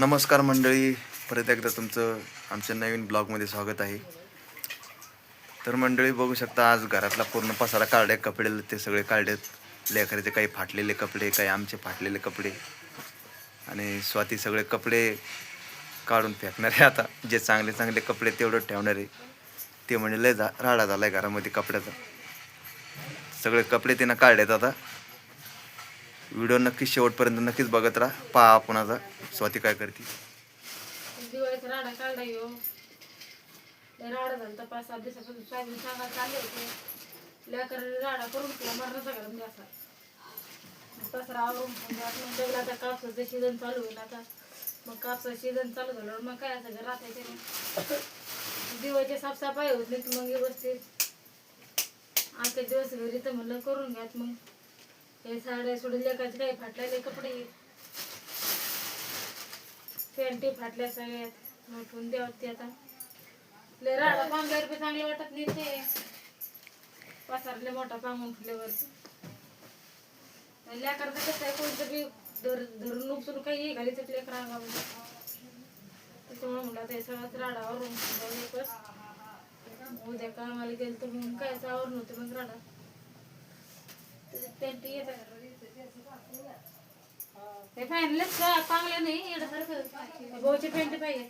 नमस्कार मंडळी. परत एकदा तुमचं आमच्या नवीन ब्लॉगमध्ये स्वागत आहे. तर मंडळी बघू शकता आज घरातला पूर्ण पसारा काढे कपडे ते सगळे काढलेत लेकराचे काही फाटलेले कपडे काही आमचे फाटलेले कपडे. आणि स्वाती सगळे कपडे काढून फेकणार आहे आता. जे चांगले चांगले कपडे तेवढं ठेवणार आहे. ते म्हणजे लय जा राडा झाला आहे घरामध्ये कपड्याचा. सगळे कपडे तिनं काढलेत आता. व्हिडिओ नक्कीच शेवटपर्यंत नक्कीच बघत राहा. पहा आपण आता स्वाती काय करते. दिवाळीचा राडा काढला यो. लय राडा झाला पाच सात दिवसापासून सोयाबीन सांगा चालले होते. लेकर राडा करून तुला मरणाचा घरात द्यासा पसरा आवरून म्हणजे आपण बघला आता कापसाचं सीझन चालू होईल आता. मग कापसाचं सीझन चालू झाल्यावर मग काय असं राहत आहे दिवाळीच्या साफसफाई होत नाही मग व्यवस्थित. आजच्या दिवस घरी तर म्हणलं करून घ्यात मग. हे साड्या सोडून लेकाचे काही फाटलेले कपडे. पॅन्टी फाटल्या सगळ्यात. उठून द्यावं ते आता. लय राडा पांगल्यावर बी चांगले वाटत नाही ते. पसारले मोठा पांगून फुटल्यावर लेकरचं कसं आहे कोणतं बी धर धरून उपसून काही घाली तर लेकर अंगावर त्याच्यामुळे म्हणलं ते सगळंच राडावरून एकच उद्या कामाला गेलं तर मग काय आवरून होते मग राडा. ते फायनलच चांगलं नाही येण्यासारखं भाऊची पेंट पाहिजे.